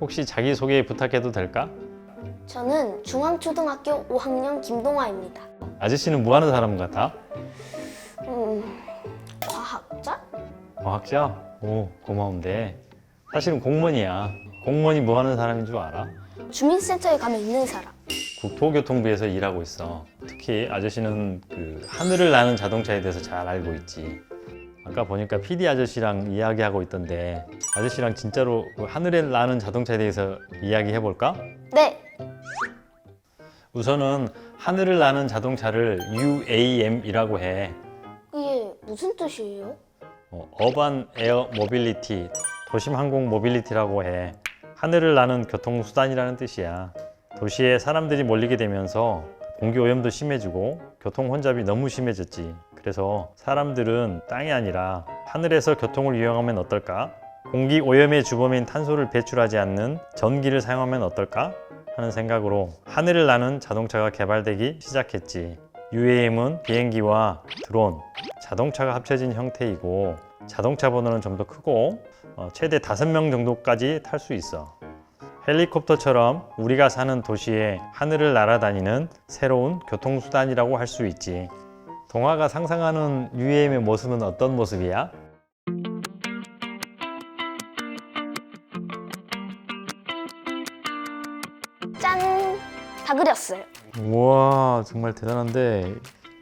혹시 자기소개 부탁해도 될까? 저는 중앙초등학교 5학년 김동아입니다. 아저씨는 뭐 하는 사람 같아? 음, 과학자? 과학자? 오, 고마운데. 사실은 공무원이야. 공무원이 뭐 하는 사람인 줄 알아? 주민센터에 가면 있는 사람. 국토교통부에서 일하고 있어. 특히 아저씨는 그 하늘을 나는 자동차에 대해서 잘 알고 있지. 아까 보니까 PD 아저씨랑 이야기하고 있던데 아저씨랑 진짜로 그 하늘에 나는 자동차에 대해서 이야기해 볼까? 네, 우선은 하늘을 나는 자동차를 UAM이라고 해. 이게 무슨 뜻이에요? 어, 어반 에어 모빌리티, 도심 항공 모빌리티라고 해. 하늘을 나는 교통 수단이라는 뜻이야. 도시에 사람들이 몰리게 되면서 공기 오염도 심해지고 교통 혼잡이 너무 심해졌지. 그래서 사람들은 땅이 아니라 하늘에서 교통을 이용하면 어떨까? 공기 오염의 주범인 탄소를 배출하지 않는 전기를 사용하면 어떨까? 하는 생각으로 하늘을 나는 자동차가 개발되기 시작했지. UAM은 비행기와 드론, 자동차가 합쳐진 형태이고 자동차 번호는 좀 더 크고 어, 최대 5명 정도까지 탈 수 있어. 헬리콥터처럼 우리가 사는 도시에 하늘을 날아다니는 새로운 교통수단이라고 할 수 있지. 동화가 상상하는 UAM의 모습은 어떤 모습이야? 짠! 다 그렸어요. 우와 정말 대단한데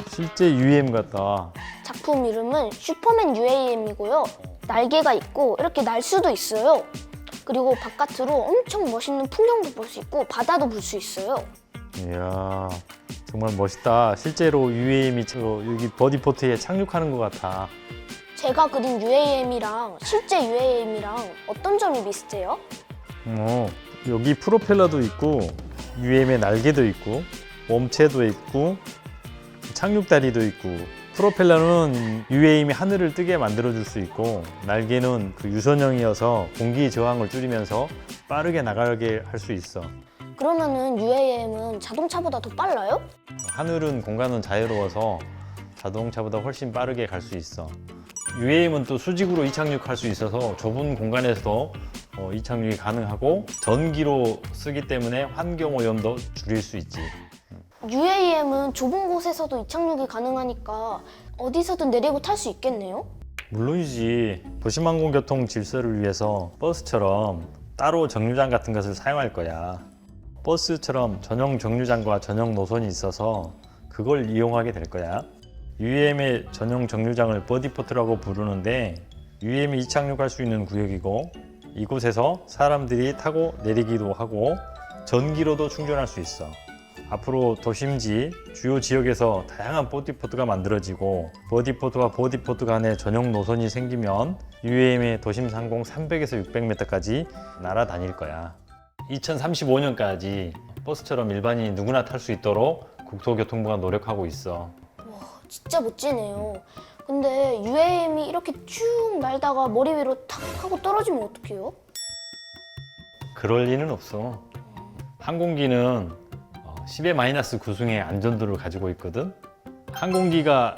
실제 UAM 같다. 작품 이름은 슈퍼맨 UAM이고요. 날개가 있고 이렇게 날 수도 있어요. 그리고 바깥으로 엄청 멋있는 풍경도 볼 수 있고 바다도 볼 수 있어요. 이야 정말 멋있다. 실제로 UAM이 저 여기 버디포트에 착륙하는 것 같아. 제가 그린 UAM이랑 실제 UAM이랑 어떤 점이 비슷해요? 어, 여기 프로펠러도 있고 UM의 날개도 있고 몸체도 있고 착륙다리도 있고 프로펠러는 UAM이 하늘을 뜨게 만들어 줄 수 있고 날개는 그 유선형이어서 공기 저항을 줄이면서 빠르게 나가게 할 수 있어. 그러면은 UAM은 자동차보다 더 빨라요? 하늘은 공간은 자유로워서 자동차보다 훨씬 빠르게 갈 수 있어. UAM은 또 수직으로 이착륙할 수 있어서 좁은 공간에서도 어, 이착륙이 가능하고 전기로 쓰기 때문에 환경 오염도 줄일 수 있지. UAM은 좁은 곳에서도 이착륙이 가능하니까 어디서든 내리고 탈 수 있겠네요? 물론이지. 도심항공교통 질서를 위해서 버스처럼 따로 정류장 같은 것을 사용할 거야. 버스처럼 전용 정류장과 전용 노선이 있어서 그걸 이용하게 될 거야. UM의 전용 정류장을 버디포트라고 부르는데 UM이 이착륙할 수 있는 구역이고 이곳에서 사람들이 타고 내리기도 하고 전기로도 충전할 수 있어. 앞으로 도심지 주요 지역에서 다양한 보디포트가 만들어지고 버디포트와 보디포트 간의 전용 노선이 생기면 UAM의 도심 상공 300에서 600m까지 날아다닐 거야. 2035년까지 버스처럼 일반인이 누구나 탈 수 있도록 국토교통부가 노력하고 있어. 진짜 멋지네요. 근데 UAM이 이렇게 쭉 날다가 머리 위로 탁 하고 떨어지면 어떡해요? 그럴 리는 없어. 항공기는 10의 마이너스 9승의 안전도를 가지고 있거든. 항공기가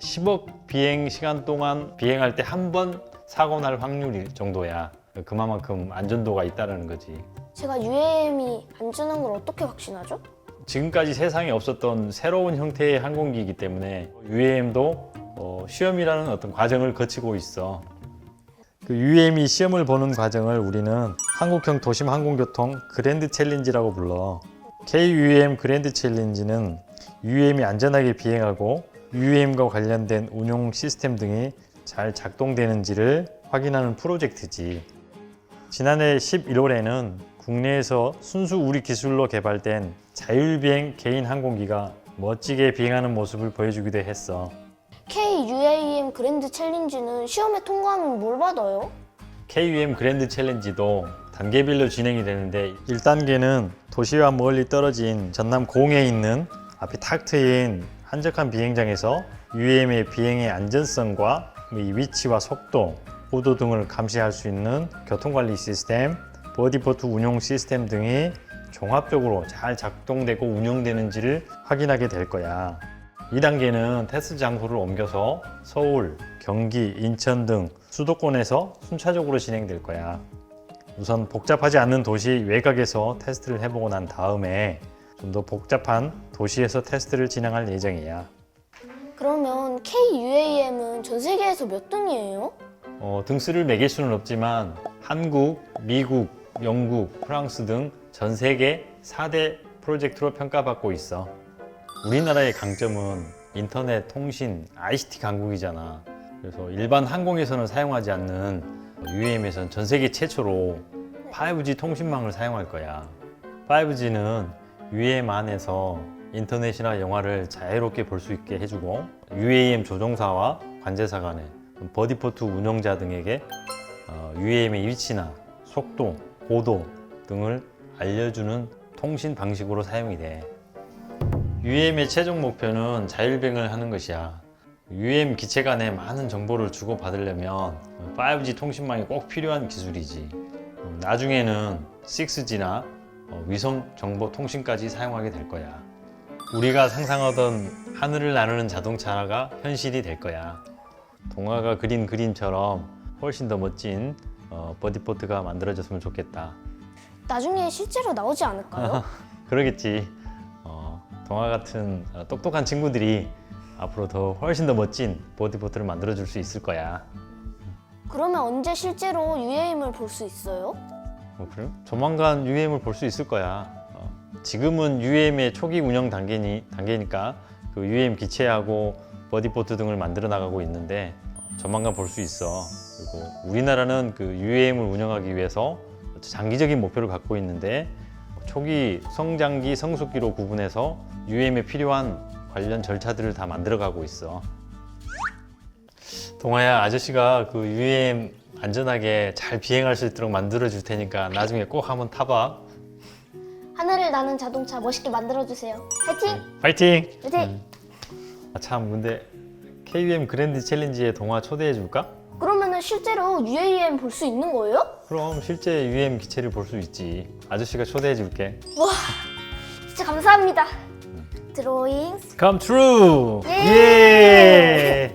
10억 비행 시간 동안 비행할 때 한 번 사고 날 확률이 정도야. 그만큼 안전도가 있다는 거지. 제가 UAM이 안전한 걸 어떻게 확신하죠? 지금까지 세상에 없었던 새로운 형태의 항공기이기 때문에 UAM도 어, 시험이라는 어떤 과정을 거치고 있어. 그 UAM이 시험을 보는 과정을 우리는 한국형 도심 항공교통 그랜드 챌린지라고 불러. KUAM 그랜드 챌린지는 UAM이 안전하게 비행하고 UAM과 관련된 운용 시스템 등이 잘 작동되는지를 확인하는 프로젝트지. 지난해 11월에는 국내에서 순수 우리 기술로 개발된 자율비행 개인 항공기가 멋지게 비행하는 모습을 보여주기도 했어. KUAM 그랜드 챌린지는 시험에 통과하면 뭘 받아요? KUM 그랜드 챌린지도 단계별로 진행이 되는데 1단계는 도시와 멀리 떨어진 전남 공에 있는 앞이 탁 트인 한적한 비행장에서 UM의 비행의 안전성과 이 위치와 속도, 고도 등을 감시할 수 있는 교통관리 시스템, 버디포트 운용 시스템 등이 종합적으로 잘 작동되고 운영되는지를 확인하게 될 거야. 2단계는 테스트 장소를 옮겨서 서울, 경기, 인천 등 수도권에서 순차적으로 진행될 거야. 우선 복잡하지 않는 도시 외곽에서 테스트를 해보고 난 다음에 좀 더 복잡한 도시에서 테스트를 진행할 예정이야. 그러면 KUAM은 전 세계에서 몇 등이에요? 어, 등수를 매길 수는 없지만 한국, 미국, 영국, 프랑스 등 전 세계 4대 프로젝트로 평가받고 있어. 우리나라의 강점은 인터넷, 통신, ICT 강국이잖아. 그래서 일반 항공에서는 사용하지 않는 UAM에서는 전 세계 최초로 5G 통신망을 사용할 거야. 5G는 UAM 안에서 인터넷이나 영화를 자유롭게 볼 수 있게 해주고 UAM 조종사와 관제사 간에 버디포트 운영자 등에게 어, UAM의 위치나 속도, 고도 등을 알려주는 통신 방식으로 사용이 돼. UAM의 최종 목표는 자율비행을 하는 것이야. UAM 기체 간에 많은 정보를 주고받으려면 5G 통신망이 꼭 필요한 기술이지. 음, 나중에는 6G나 어, 위성 정보 통신까지 사용하게 될 거야. 우리가 상상하던 하늘을 나누는 자동차가 현실이 될 거야. 동화가 그린 그림처럼 훨씬 더 멋진 어, 버디포트가 만들어졌으면 좋겠다. 나중에 실제로 나오지 않을까요? 그러겠지. 어, 동화 같은 어, 똑똑한 친구들이 앞으로 더 훨씬 더 멋진 버디포트를 만들어줄 수 있을 거야. 그러면 언제 실제로 UAM을 볼 수 있어요? 뭐 그래요? 조만간 UAM을 볼 수 있을 거야. 어, 지금은 UAM의 초기 운영 단계니, 단계니까 그 UAM 기체하고 버디포트 등을 만들어 나가고 있는데 어, 조만간 볼 수 있어. 그리고 우리나라는 그 UAM을 운영하기 위해서 장기적인 목표를 갖고 있는데 초기 성장기, 성숙기로 구분해서 UAM에 필요한 관련 절차들을 다 만들어가고 있어. 동아야 아저씨가 그 UAM 안전하게 잘 비행할 수 있도록 만들어 줄 테니까 나중에 꼭 한번 타봐. 하늘을 나는 자동차 멋있게 만들어주세요. 파이팅! 파이팅! 파이팅! 아, 참 근데 KUM 그랜드 챌린지에 동아 초대해 줄까? 그러면은 실제로 UAM 볼 수 있는 거예요? 그럼 실제 UM 기체를 볼 수 있지. 아저씨가 초대해 줄게. 진짜 감사합니다. 드로잉 Come true! 예! 예!